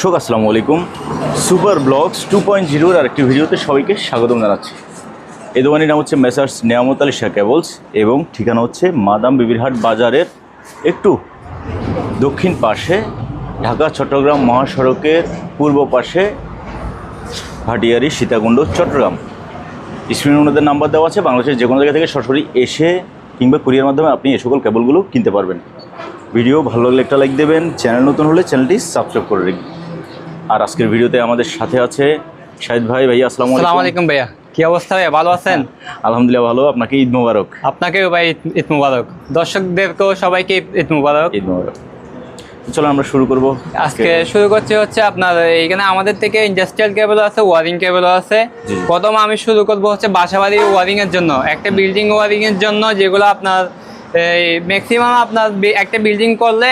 দর্শক, আসসালামু আলাইকুম। সুপার ব্লগস টু পয়েন্ট জিরোর আরেকটি ভিডিওতে সবাইকে স্বাগতম জানাচ্ছি। এই দোকানের নাম হচ্ছে মেসার্স নেয়ামত আলী শাহ কেবলস এবং ঠিকানা হচ্ছে মাদাম বিবিরহাট বাজারের একটু দক্ষিণ পাশে, ঢাকা, চট্টগ্রাম মহাসড়কের পূর্ব পাশে, ভাটিয়ারি সীতাকুণ্ড, চট্টগ্রাম। স্ক্রিনে ওনাদের নাম্বার দেওয়া আছে, বাংলাদেশের যে কোনো জায়গা থেকে সরাসরি এসে কিংবা কুরিয়ার মাধ্যমে আপনি এ সকল কেবলগুলো কিনতে পারবেন। ভিডিও ভালো লাগলে একটা লাইক দেবেন, চ্যানেল নতুন হলে চ্যানেলটি সাবস্ক্রাইব করে রাখবেন আর আজকের ভিডিওতে আমাদের সাথে আছে শাহিদ ভাই। ভাই আসসালামু আলাইকুম। আলাইকুম ভাইয়া। কি অবস্থা ভাইয়া? ভালো আছেন? আলহামদুলিল্লাহ ভালো। আপনাকে ঈদ মোবারক। আপনাকেও ভাই ঈদ- মুবারক। দর্শকদেরকেও সবাইকে ঈদ মুবারক। ঈদ মোবারক। চলো আমরা শুরু করব। আজকে শুরু করছি হচ্ছে আপনার এইখানে আমাদের থেকে ইন্ডাস্ট্রিয়াল কেবল আছে ওয়ারিং কেবলও আছে। প্রথম আমি শুরু করব হচ্ছে বাসাবাড়ি ওয়ারিং এর জন্য। একটা বিল্ডিং ওয়ারিং এর জন্য যেগুলো আপনার এই ম্যাক্সিমাম আপনার একটা বিল্ডিং করলে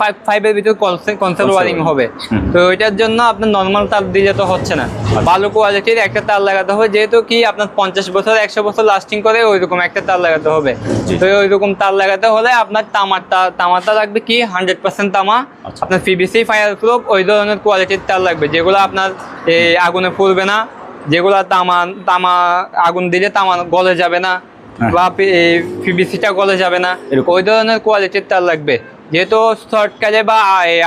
ফাইভ ফাইভের ভিতর কনসেল ওয়ারিং হবে। তো ওইটার জন্য আপনার নর্মাল তার দিলে তো হচ্ছে না। ভালো কোয়ালিটির একটা তার লাগাতে হবে যেহেতু কি আপনার পঞ্চাশ বছর একশো বছর লাস্টিং করে ওইরকম একটা তার লাগাতে হবে। তো ওইরকম তার লাগাতে হলে আপনার তামার তার তামারটা লাগবে কি? হান্ড্রেড পার্সেন্ট তামা। আচ্ছা। আপনার পিবিসি ফায়ার প্রুফ ওই ধরনের কোয়ালিটির তার লাগবে। যেগুলো আপনার এই আগুনে পুড়বে না যেগুলো তামা তামা আগুন দিলে তামা গলে যাবে না। বা পিবিসিটা গলে যাবে না ওই ধরনের কোয়ালিটির তার লাগবে। যেহেতু শর্ট কাজে বা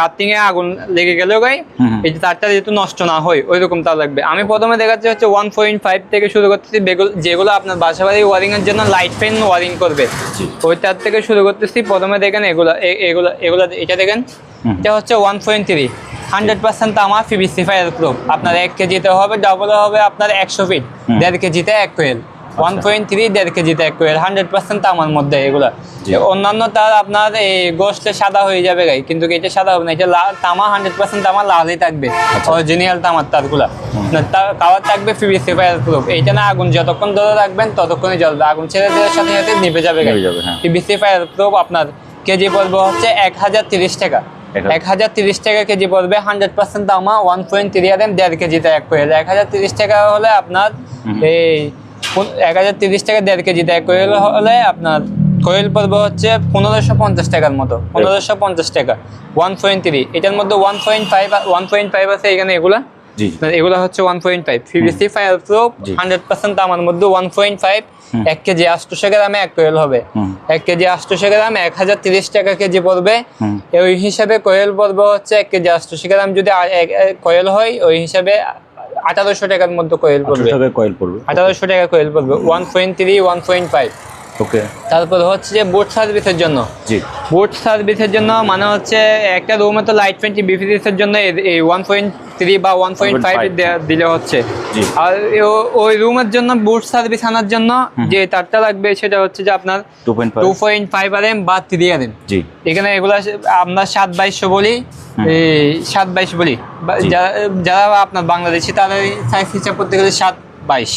আর্থিং এ আগুন লেগে গেলেও গাই। এই যে তারটা যেহেতু নষ্ট না হয় ওই রকম তার লাগবে। আমি প্রথমে দেখাচ্ছি হচ্ছে ওয়ান পয়েন্ট ফাইভ থেকে শুরু করতেছি যেগুলো আপনার বাসা বাড়ি ওয়ারিং এর জন্য লাইট ফ্যান ওয়ারিং করবে। ওই তার থেকে শুরু করতেছি প্রথমে দেখেন এগুলো এগুলো এগুলো এটা দেখেন এটা হচ্ছে one point three hundred percent তামা পিভিসি ফায়ার প্রুফ আপনার এক কেজিতে হবে ডাবল হবে আপনার একশো ফিট দেড় কেজিতে এক কোয়েল ওয়ান পয়েন্ট থ্রি দেড় কেজিতে এক কোয়েল হান্ড্রেড পার্সেন্ট তামার মধ্যে এগুলো। অন্যান্য তার আপনার এই গোষ্ঠে সাদা হয়ে যাবে গাই কিন্তু এটা সাদা হবে না এটা লাল তামা হান্ড্রেড পার্সেন্ট তামা লালই থাকবে আচ্ছা। অরিজিনাল তামার তারগুলা। তার কালার থাকবে পিভিসি ফায়ার প্রুফ এইটা না আগুন যতক্ষণ ধরে রাখবেন ততক্ষণই জ্বলবে। আগুন ছেড়ে দেওয়ার সাথে সাথে নিভে যাবে। পিভিসি ফায়ার প্রুফ আপনার কেজি পড়বে হচ্ছে এক হাজার তিরিশ টাকা। এক হাজার। তিরিশ টাকা কেজি পড়বে হান্ড্রেড পার্সেন্ট দামা ওয়ান পয়েন্ট থ্রি আর দেড় কেজিতে এক কোয়েল এক হাজার তিরিশ টাকা হলে আপনার এই এক হাজার তিরিশ টাকা দেড় কেজিতে এক কোয়েল হলে আপনার কোয়েল পড়বে হচ্ছে পনেরোশো পঞ্চাশ টাকার মতো পনেরোশো পঞ্চাশ টাকা ওয়ান পয়েন্ট থ্রি এটার মধ্যে one point five one point five আছে এখানে এগুলা? এগুলো হচ্ছে one point five PVC fireproof জি। হান্ড্রেড পার্সেন্ট আমার মধ্যে ওয়ান পয়েন্ট ফাইভ এক কেজি আটশোশো গ্রামে এক কোয়েল হবে। এক কেজি আটশোশো গ্রাম এক হাজার তিরিশ টাকা কেজি পড়বে। ওই হিসাবে কোয়েল পড়বে হচ্ছে এক কেজি আটশোশো গ্রাম। যদি কোয়েল হয় ওই হিসাবে আঠারোশো টাকার মধ্যে কোয়েল পড়বে। কয়েল পড়বে। আঠারোশো টাকা কোয়েল পড়বে। One point three one point five okay তারপর হচ্ছে যে বোট সার্ভিসের জন্য। জি। বোট সার্ভিসের জন্য মানে হচ্ছে একটা রুমে তো লাইট টোয়েন্টি বিফিসের জন্য এই ওয়ান পয়েন্ট থ্রি বা ওয়ান পয়েন্ট ফাইভ দিলে হচ্ছে। আর ওই রুমের জন্য বুট সার্ভিস আনার জন্য যে তারটা লাগবে সেটা হচ্ছে যে আপনার two point five R M বা থ্রি আর এম জি। এখানে এগুলো আমরা সাত বাইশশো বলি এই সাত বাইশ বলি। যারা আপনার বাংলাদেশি তারা সাইজ হিসাব করতে গেলে সাত বাইশ।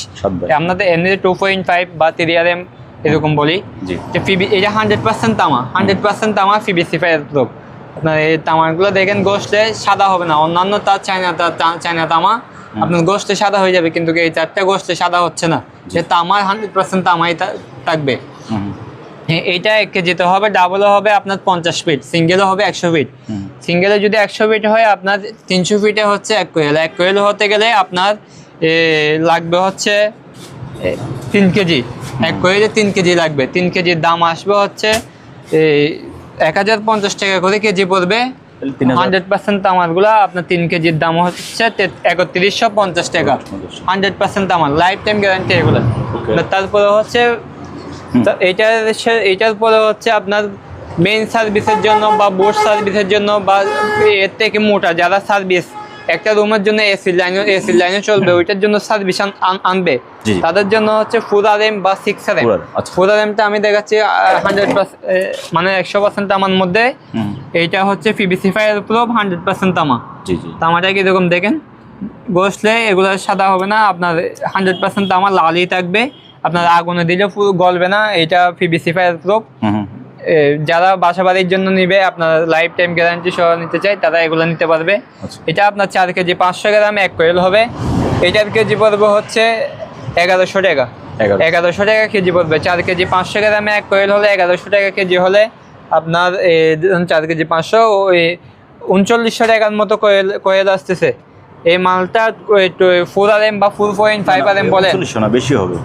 আপনাদের এমনিতে টু পয়েন্ট ফাইভ বা থ্রি আর এম এরকম বলি। জি। যে পিবি এটা হান্ড্রেড পার্সেন্ট তামা হান্ড্রেড পার্সেন্ট তামা পিবিসি ফায়ার প্রুফ আপনার এই তামাগুলো দেখেন গোষ্ঠে সাদা হবে না। অন্যান্য তার চায়না তার চায়না তামা আপনার গোষ্ঠে সাদা হয়ে যাবে কিন্তু এই চারটা গোষ্ঠে সাদা হচ্ছে না। যে তামার হান্ড্রেড পার্সেন্ট তামাই থাকবে। এইটা এক কেজিতে হবে ডাবলও হবে আপনার পঞ্চাশ ফিট সিঙ্গেলও হবে একশো ফিট সিঙ্গেলে যদি একশো ফিট হয় আপনার তিনশো ফিটে হচ্ছে এক কোয়েল। এক কোয়েল হতে গেলে আপনার এ, লাগবে হচ্ছে তিন কেজি। এক কোয়েলে তিন কেজি লাগবে। তিন কেজির দাম আসবে হচ্ছে এই এক হাজার পঞ্চাশ টাকা করে কেজি পড়বে। হান্ড্রেড পার্সেন্ট তামারগুলো আপনার তিন কেজির দাম হচ্ছে একত্রিশশো পঞ্চাশ টাকা। হান্ড্রেড পার্সেন্ট তামার লাইফ টাইম গ্যারান্টি এগুলো. তারপরে হচ্ছে এটার এইটার পরে হচ্ছে আপনার মেইন সার্ভিসের জন্য বা বোর্ড সার্ভিসের জন্য বা এর থেকে মোটা যারা সার্ভিস একটা রুমের জন্য এসি লাইনে এসি লাইনে চলবে ওইটার জন্য সার্ভিস আনবে। তাদের জন্য হচ্ছে ফোর আর এম বা six R M. Four R এমটা আমি দেখাচ্ছি হান্ড্রেড মানে একশো পার্সেন্ট আমার মধ্যে। এইটা হচ্ছে PVC fire proof hundred percent তামা। তামাটা কীরকম দেখেন? বসলে এগুলো সাদা হবে না আপনার হান্ড্রেড পার্সেন্ট তামা লালই থাকবে। আপনার আগুনে দিলে পুরো গলবে না এটা পিবিসি ফায়ার হুম। যারা বাসা বাড়ির জন্য নিবে আপনার লাইফ টাইম গ্যারান্টি সহ নিতে চাই তারা এগুলো নিতে পারবে। আচ্ছা। এটা আপনার চার কেজি পাঁচশো গ্রাম এক কোয়েল হবে। এটার কেজি পড়বে হচ্ছে এগারোশো টাকা। এগারোশো। টাকা কেজি পড়বে। চার কেজি পাঁচশো গ্রামে এক কোয়েল হলে এগারোশো টাকা কেজি হলে আপনার চার কেজি পাঁচশো ওই উনচল্লিশশো টাকার মতো কোয়েল কোয়েল আসতেছে। এই মালটা ফোর আর এম বা four point five R M বলে। বেশি হবে।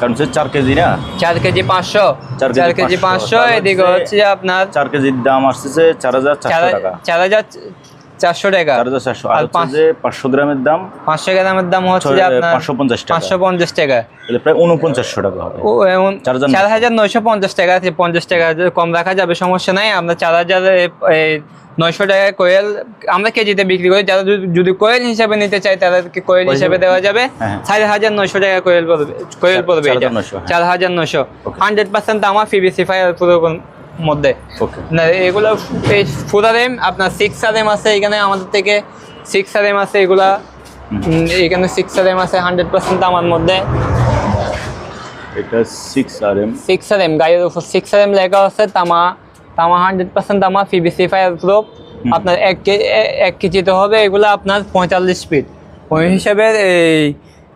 কারণ হচ্ছে চার কেজি না? চার কেজি পাঁচশো। চার কেজি পাঁচশো। এদিকে হচ্ছে আপনার চার কেজির দাম আসতেছে চার হাজার চার হাজার চারশো টাকা। চারশো আর আর পাঁচ- যে পাঁচশো গ্রামের দাম? পাঁচশো গ্রামের দাম হচ্ছে আপনার পাঁচশো পঞ্চাশ পাঁচশো পঞ্চাশ টাকা। প্রায় উনপঞ্চাশশো টাকা হবে। চার হাজার নয়শো। পঞ্চাশ টাকা আছে পঞ্চাশ টাকা কম রাখা যাবে সমস্যা নাই। আমরা চার হাজার নয়শো টাকায় কোয়েল আমরা কেজিতে বিক্রি করি। যারা যদি- কোয়েল হিসাবে নিতে চাই তাদেরকে কোয়েল হিসাবে দেওয়া যাবে? হ্যাঁ। চার হাজার নয়শো টাকা কোয়েল পড়বে কোয়েল পড়বে চার হাজার নয়শো, হ্যাঁ। হান্ড্রেড পার্সেন্ট আমার ফায়ার পুরো মধ্যে। এগুলো ফুদার এম আপনার সিক্স আর এম আছে এখানে আমাদের থেকে। সিক্স আর এম আছে এগুলা। এখানে সিক্স আর এম আছে হান্ড্রেড পার্সেন্ট আমার মধ্যে। এটা six R M six R M গাড়ির উপর সিক্স আর এম লেখা আছে তামা তামা হান্ড্রেড পার্সেন্ট তামা পিবিসি ফায়ার প্রুফ আপনার এক এক কেজিতে হবে এগুলো আপনার পঁয়তাল্লিশ ফিট ওই হিসাবে এই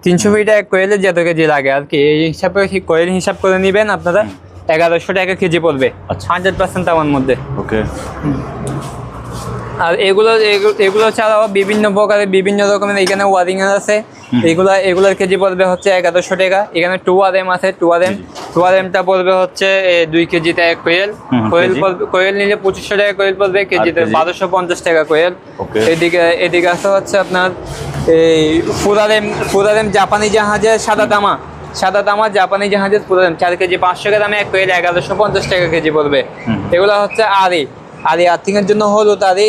তিনশো ফিটে এক কোয়েলে যত কেজি লাগে আর কি। এই হিসাবে কোয়েল হিসাব করে নেবেন আপনারা? এগারোশো টাকা কেজি পড়বে। আচ্ছা। হান্ড্রেড পার্সেন্ট আমার মধ্যে। ওকে। আর এগুলো এগুলো ছাড়াও বিভিন্ন প্রকারের বিভিন্ন রকমের এখানে ওয়ারিং আছে। এগুলো এগুলোর কেজি পড়বে হচ্ছে এগারোশো টাকা। এখানে টু আর এম আছে two R M two R এমটা পড়বে হচ্ছে দুই কেজিতে এক কোয়েল। কোয়েল কোয়েল নিলে পঁচিশশো টাকা কোয়েল পড়বে কেজিতে কেজি? বারোশো পঞ্চাশ টাকা কোয়েল। এদিকে এদিকে আছে হচ্ছে আপনার এই ফুরারেম ফুরারেম জাপানি জাহাজের সাদা তামা। সাদা তামা জাপানি জাহাজের ফুরারেম চার কেজি পাঁচশো গ্রামে এক কোয়েল এগারোশো পঞ্চাশ টাকা কেজি পড়বে। এগুলো হচ্ছে আরি আরি আর্থিংয়ের জন্য হলুদ আরি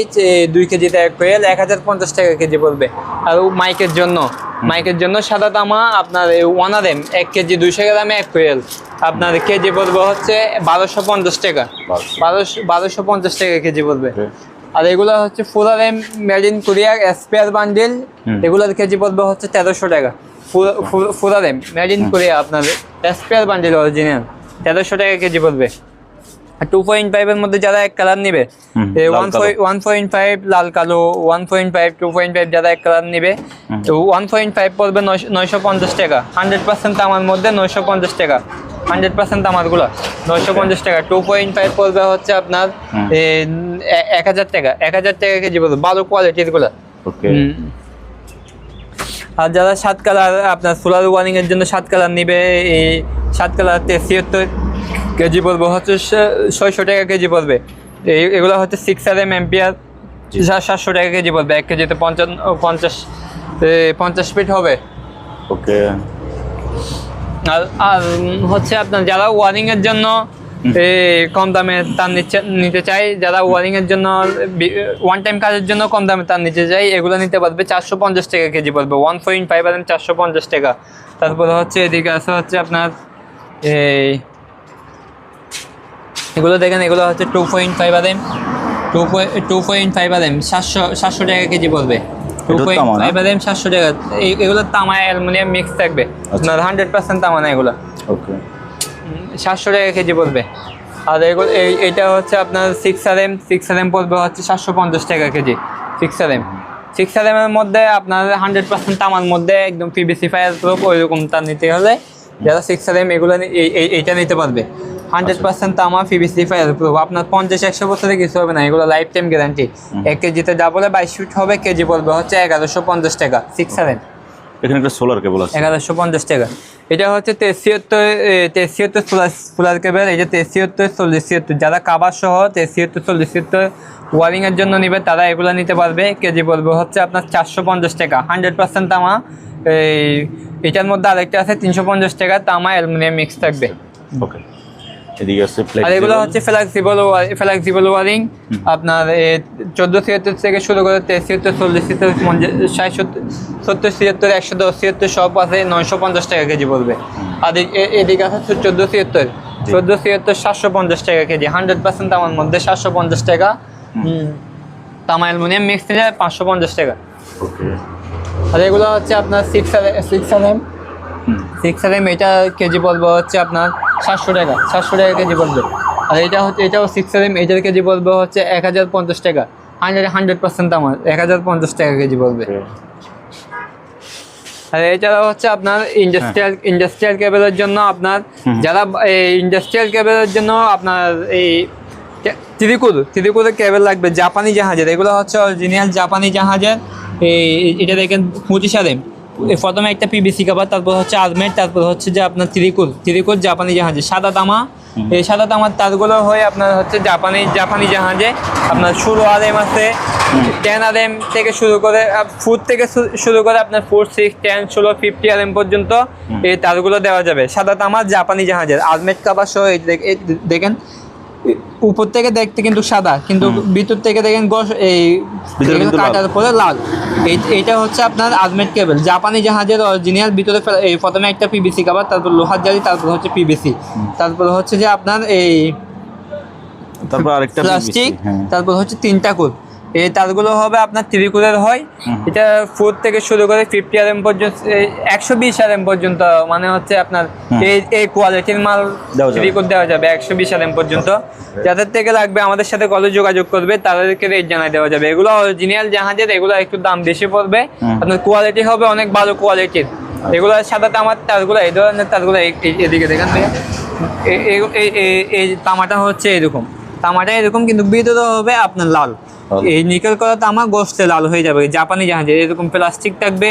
দুই কেজিতে এক কোয়েল এক হাজার পঞ্চাশ টাকা কেজি পড়বে। আর মাইকের জন্য মাইকের জন্য সাদা তামা আপনার ওয়ান আর এম এক কেজি দুইশো গ্রামে এক কোয়েল আপনার কেজি পড়বে হচ্ছে বারোশো পঞ্চাশ টাকা। বারোশো। বারোশো বারোশো পঞ্চাশ টাকা কেজি পড়বে। আর এগুলো হচ্ছে fuller M made in Korea spare bundle এগুলোর কেজি পড়বে হচ্ছে তেরোশো টাকা। এম মেড ইন আপনার স্পেয়ার বান্ডিল অরিজিনাল তেরোশো টাকা কেজি পড়বে টু পয়েন্ট ফাইভের মধ্যে যারা এক কালার নেবে ওয়ান পয়েন্ট ফাইভ লাল কালো one point five two point five যারা এক কালার নেবে তো ওয়ান পয়েন্ট ফাইভ পড়বে নয়শো- পঞ্চাশ টাকা। হান্ড্রেড পার্সেন্ট আমার মধ্যে নয়শো পঞ্চাশ টাকা। হান্ড্রেড পার্সেন্ট আমারগুলো। নয়শো পঞ্চাশ টাকা। টু পয়েন্ট ফাইভ পড়বে হচ্ছে আপনার এক হাজার টাকা। এক হাজার টাকা কেজি পড়বে ভালো কোয়ালিটিরগুলো। আর যারা সাত কালার আপনার সোলার ওয়ারিং এর জন্য সাত কালার নিবে এই সাত কালার ছিয়াত্তর কেজি পড়বে হচ্ছে ছয়শো টাকা কেজি পড়বে। এই- এগুলো হচ্ছে সিক্স আর এম এম্পিয়ার সাতশো টাকা কেজি পড়বে এক কেজিতে পঞ্চান্ন পঞ্চাশ পঞ্চাশ ফিট হবে। ওকে। আর আর হচ্ছে আপনার যারা ওয়ারিং এর জন্য কম দামে তার নিচ্ছে নিতে চাই। যারা ওয়ারিং এর জন্য ওয়ান টাইম কাজের জন্য কম দামে তার নিতে চাই এগুলো নিতে পারবে চারশো পঞ্চাশ টাকা কেজি পড়বে ওয়ান পয়েন্ট ফাইভ আর চারশো পঞ্চাশ টাকা। তারপরে হচ্ছে এদিকে আছে হচ্ছে আপনার এই এগুলো দেখেন এগুলো হচ্ছে two point five R M two two point five R M সাতশো সাতশো টাকা কেজি পড়বে two point five R M সাতশো টাকা। এই- এগুলো তামা অ্যালুমিনিয়াম মিক্স থাকবে। আপনার হান্ড্রেড পার্সেন্ট তামা না এগুলো। ওকে সাতশো টাকা কেজি পড়বে। আর এগুলো এই এইটা হচ্ছে আপনার six R M six R M পড়বে হচ্ছে সাতশো পঞ্চাশ টাকা KG six R M six R M এর মধ্যে আপনার হান্ড্রেড পার্সেন্ট তামার মধ্যে একদম পিবিসি ফায়ার প্রুফ ওইরকম তার নিতে হলে যারা সিক্স আর এম এগুলো এই- এই- এইটা নিতে পারবে। হান্ড্রেড পার্সেন্ট তামা পিবিসি ফায়ার প্রুফ আপনার পঞ্চাশ একশো বছরে কিছু হবে না এগুলো লাইফ টাইম গ্যারান্টি এক কেজিতে যা বলে বাইশ ফিট হবে কেজি পড়বে হচ্ছে এগারোশো পঞ্চাশ টাকা সিক্স আর এম এখানে একটা সোলার কেবল আছে। এগারোশো পঞ্চাশ টাকা। এটা হচ্ছে তেসিয়ত্তর তেসিয়ত্তর ফুলার কেবেল এটা তেসিয়ত্তর চল্লিশ ছিয়াত্তর। যারা কাবার সহ তেসিয়ত্তর চল্লিশ ছিয়াত্তর ওয়ারিংয়ের জন্য নিবে তারা এগুলো নিতে পারবে। কেজি পড়বে হচ্ছে আপনার চারশো পঞ্চাশ টাকা। হান্ড্রেড পার্সেন্ট তামা এই এটার মধ্যে আরেকটা আছে তিনশো পঞ্চাশ টাকা তামা অ্যালুমিনিয়াম মিক্স থাকবে। ওকে এদিকে আর এগুলো। হচ্ছে ফ্লেক্সিবল ফ্লেক্সিবল ওয়ারিং আপনার চোদ্দ ছিয়াত্তর থেকে শুরু করে চল্লিশ ছিয়াত্তর ষাট সত্তর ছিয়াত্তর একশো দশ ছিয়াত্তর সব আছে নয়শো পঞ্চাশ টাকা কেজি পড়বে। আর এদিকে আছে চোদ্দ ছিয়াত্তর চোদ্দ ছিয়াত্তর সাতশো পঞ্চাশ টাকা কেজি হান্ড্রেড পার্সেন্ট আমার মধ্যে সাতশো পঞ্চাশ টাকা হুম। তামা অ্যালুমিনিয়াম মিক্স নিলে পাঁচশো পঞ্চাশ টাকা। আর এগুলো হচ্ছে আপনার six six R M six R M এটা কেজি পড়বে হচ্ছে আপনার সাতশো টাকা সাতশো টাকা কেজি পড়বে। আর এটা হচ্ছে এটাও সিক্স আর এম এটার কেজি পড়বে হচ্ছে এক হাজার পঞ্চাশ টাকা। হান্ড্রেড হান্ড্রেড পার্সেন্ট আমার এক হাজার পঞ্চাশ টাকা কেজি পড়বে। ওকে আর এছাড়াও হচ্ছে আপনার ইন্ডাস্ট্রিয়াল ইন্ডাস্ট্রিয়াল কেবলের জন্য আপনার যারা এই ইন্ডাস্ট্রিয়াল কেবলের জন্য আপনার এই ত্রিকুল ত্রিকুলের কেবল লাগবে জাপানি জাহাজের। এগুলো হচ্ছে অরিজিনাল জাপানি জাহাজের এই এটা দেখেন পঁচিশ আরেম প্রথমে একটা পিবিসি কাবার তারপর হচ্ছে আজমের তারপর হচ্ছে যে আপনার ত্রিকুল ত্রিকুল জাপানি জাহাজে সাদা তামা। এই সাদা তামার তারগুলো হয়ে আপনার হচ্ছে জাপানি জাপানি জাহাজে আপনার ষোলো আরেম আছে। টেন আরেম থেকে শুরু করে ফুট থেকে শুরু করে আপনার ফোর সিক্স টেন ষোলো ফিফটি আরেম পর্যন্ত এই তারগুলো দেওয়া যাবে। সাদা তামা জাপানি জাহাজের। আজমেট কাবার সহ দেখেন। উপর থেকে দেখতে কিন্তু সাদা কিন্তু ভিতর থেকে দেখেন গস এই। কাটার পরে লাল। এই- এইটা হচ্ছে আপনার আজমেট কেবল। জাপানি জাহাজের অরিজিনাল ভিতরে এই প্রথমে একটা পিবিসি কাবার তারপর লোহার জালি তারপর হচ্ছে পিবিসি তারপর হচ্ছে যে আপনার এই তারপর আরেকটা প্লাস্টিক হ্যাঁ। তারপর হচ্ছে তিনটা কুল। এই তারগুলো হবে আপনার ত্রিকুলের হয়। এটা ফোর থেকে শুরু করে ফিফটি আর এম পর্যন্ত একশো বিশ আর এম পর্যন্ত মানে হচ্ছে আপনার এই এই কোয়ালিটির মাল। ত্রিকুল দেওয়া যাবে একশো বিশ আর এম পর্যন্ত। যাদের থেকে লাগবে আমাদের সাথে কলে যোগাযোগ করবে তাদেরকে রেট জানাই দেওয়া যাবে। এগুলো অরিজিনাল জাহাজের এগুলো একটু দাম বেশি পড়বে। আপনার কোয়ালিটি হবে অনেক ভালো কোয়ালিটির এগুলো সাদা তামার তারগুলো এই ধরনের তারগুলো এদিকে দেখেন এই তামাটা হচ্ছে এরকম। তামাটা এরকম কিন্তু ভিতরে হবে আপনার লাল। এই নিকেল করা তামা গোস্তে লাল হয়ে যাবে জাপানি জাহাজে এরকম প্লাস্টিক থাকবে।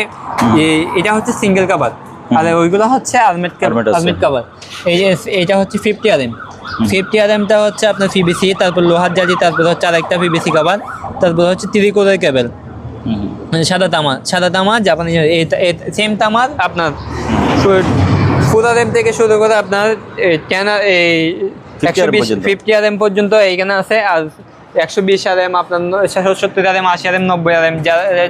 এটা হচ্ছে সিঙ্গেল কাভার আর ওইগুলো হচ্ছে আলমেট। আলমেট কাভার এই যে এটা হচ্ছে fifty R M fifty R এমটা হচ্ছে আপনার পিবিসি তারপর লোহার জালি তারপর হচ্ছে আরেকটা পিবিসি কাবার তারপর হচ্ছে ত্রিকোণের কেবল। মানে সাদা তামা সাদা তামা জাপানি সেম তামার আপনার এম থেকে শুরু করে আপনার এই 50 একশো বিশ ফিফটি আর এম পর্যন্ত এইখানে আছে। আর একশো বিশ আর এম আপনার সত্তর আর এম আশি আর এম নব্বই আর এম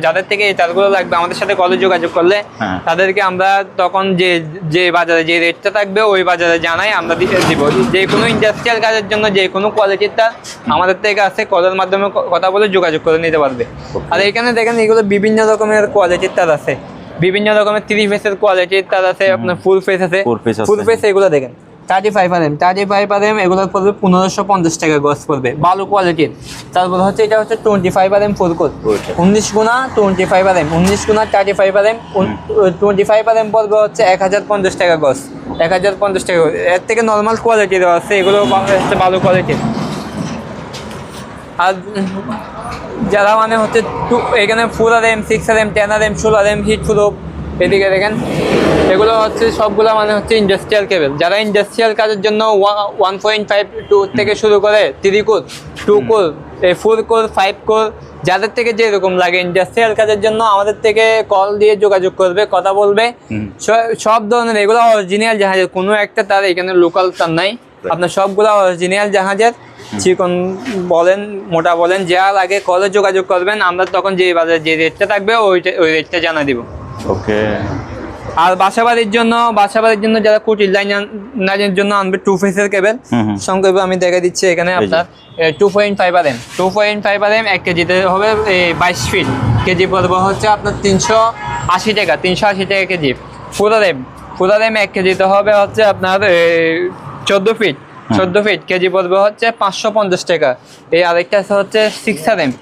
যাদের থেকে এই তারগুলো লাগবে আমাদের সাথে কলে যোগাযোগ করলে হ্যাঁ। তাদেরকে আমরা তখন যে যে বাজারে যে রেটটা থাকবে ওই বাজারে জানাই আমরা দিব। যে কোনো ইন্ডাস্ট্রিয়াল কাজের জন্য যে কোনো কোয়ালিটির তার আমাদের থেকে আছে কলের মাধ্যমে কথা বলে যোগাযোগ করে নিতে পারবে। আর এখানে দেখেন এগুলো বিভিন্ন রকমের কোয়ালিটির তার আছে। বিভিন্ন রকমের থ্রি ফেসের কোয়ালিটির তার আছে আপনার ফুল ফেস আছে। ফুল ফেস এগুলো দেখেন। Thirty five R M thirty five R M এগুলোর পড়বে পনেরোশো পঞ্চাশ টাকা গজ পড়বে ভালো কোয়ালিটির তারপর হচ্ছে এটা হচ্ছে twenty five R M four ওইটা। উনিশ গুণা টোয়েন্টি ফাইভ আর এম উনিশ গুণা thirty five R M twenty five R M পড়বে হচ্ছে এক হাজার পঞ্চাশ টাকা গজ এক হাজার পঞ্চাশ টাকা এর থেকে নর্মাল কোয়ালিটির আছে এগুলো হচ্ছে ভালো কোয়ালিটির আর যারা মানে হচ্ছে এখানে four R M six R M ten R M ষোলো আর এম হিট প্রুফ এদিকে দেখেন। এগুলো হচ্ছে সবগুলো মানে হচ্ছে ইন্ডাস্ট্রিয়াল কেবল যারা ইন্ডাস্ট্রিয়াল কাজের জন্য ওয়ান পয়েন্ট ফাইভ টু থেকে শুরু করে three core two core four core five core যাদের থেকে যেরকম লাগে ইন্ডাস্ট্রিয়াল কাজের জন্য আমাদের থেকে কল দিয়ে যোগাযোগ করবে কথা বলবে। সব ধরনের এগুলো অরিজিনাল জাহাজের কোনো একটা তার এখানে লোকাল তার নাই। আপনার সবগুলো অরিজিনাল জাহাজের চিকন বলেন মোটা বলেন যা লাগে কলে যোগাযোগ করবেন আমরা তখন যে বাজারে যে রেটটা থাকবে ওইটা ওই রেটটা জানা দিব। ওকে আর বাসাবাড়ির জন্য বাসাবাড়ির জন্য যারা কুটির লাইন লাইনের জন্য আনবে টু ফেসের কেবল। সংক্ষেপে আমি দেখা দিচ্ছি এখানে আপনার two point five R M two point five R M এক কেজিতে হবে বাইশ ফিট কেজি পড়বে হচ্ছে আপনার তিনশো আশি টাকা তিনশো আশি টাকা কেজি। ফুলার এম ফুলার এম এক কেজিতে হবে হচ্ছে আপনার চোদ্দ ফিট চোদ্দ ফিট কেজি পড়বে হচ্ছে পাঁচশো পঞ্চাশ টাকা। এই আরেকটা আছে হচ্ছে six R M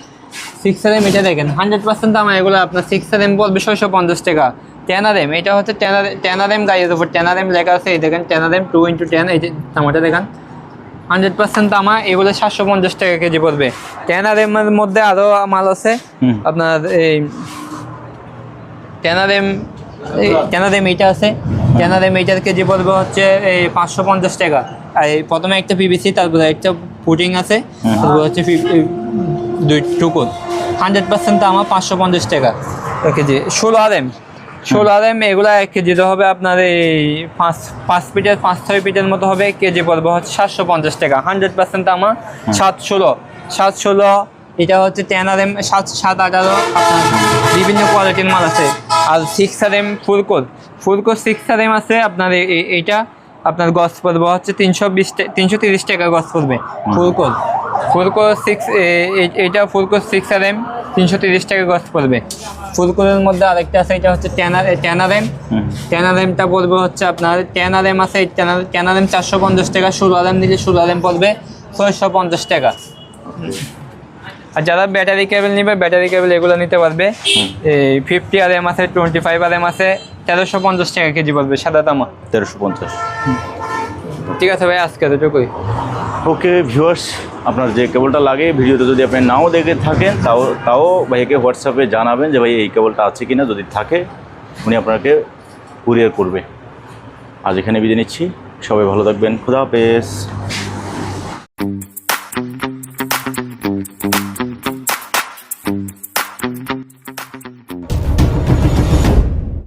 six R M এটা দেখেন হান্ড্রেড পার্সেন্ট দাম এগুলো আপনার সিক্স আর এম পড়বে ছয়শো পঞ্চাশ টাকা। টেন আর এম এটা হচ্ছে আর গাড়ির উপর। টেন আর এম লেখা আছে এই দেখেন ten R M two into ten এই যে দামাটা দেখেন। হান্ড্রেড পার্সেন্ট তামা এগুলো সাতশো পঞ্চাশ টাকা কেজি পড়বে। টেন আর এম এর মধ্যে আরও মাল আছে। আপনার এই ten R M ten R M এইটা আছে। টেন আর এম এইটার কেজি পড়বে হচ্ছে এই পাঁচশো পঞ্চাশ টাকা। আর এই প্রথমে একটা পিবিসি তারপরে একটা পুটিং আছে। তারপরে হচ্ছে দুই টুকুন হান্ড্রেড পার্সেন্ট তামা পাঁচশো পঞ্চাশ টাকা। কেজি। ষোলো আর এম ষোলো আর এম এগুলো এক কেজিতে হবে আপনার এই পাঁচ পাঁচ পিটের পাঁচ, ছয় পিটের মতো হবে কেজি পড়বে হচ্ছে সাতশো পঞ্চাশ টাকা। হান্ড্রেড পার্সেন্ট আমার সাত ষোলো। সাত ষোলো, এটা হচ্ছে টেন আর এম সাত সাত আঠারো, আপনার বিভিন্ন কোয়ালিটির মাল আছে। আর six R M full core full core six R M আছে, আপনার এইটা আপনার গছ পড়বে হচ্ছে তিনশো বিশ তিনশো তিরিশ টাকা গছ পড়বে ফুলকোর ফুলকোর সিক্স এইটা ফুলকোর সিক্স আর এম তিনশো তিরিশ টাকা গছ পড়বে। ফুলকোরের মধ্যে আরেকটা আছে এটা হচ্ছে টেনার টেনার এম। টেনার এমটা পড়বে হচ্ছে আপনার টেনার এম আছে টেনার টেনার এম চারশো পঞ্চাশ টাকা ষোলো আর এম নিলে ষোলো আর এম পড়বে ছয়শো পঞ্চাশ টাকা। আর যারা ব্যাটারি কেবল নিবে ব্যাটারি কেবল এগুলো নিতে পারবে। এই ফিফটি আর এম আছে টোয়েন্টি ফাইভ আর এম আছে তেরোশো পঞ্চাশ টাকা কেজি পড়বে সাদা তামা। তেরোশো পঞ্চাশ। ঠিক আছে ভাই আজকে এতটুকুই। ওকে ভিউয়ার্স আপনার যে কেবলটা লাগে, ভিডিওতে যদি আপনি নাও দেখে থাকেন, তাও তাও ভাইকে হোয়াটসঅ্যাপে জানাবেন যে ভাই এই কেবলটা আছে কি না যদি থাকে, উনি আপনাকে কুরিয়ার করবে। আজ এখানে বিদায় নিচ্ছি। সবাই ভালো থাকবেন। খুদা হাফেজ।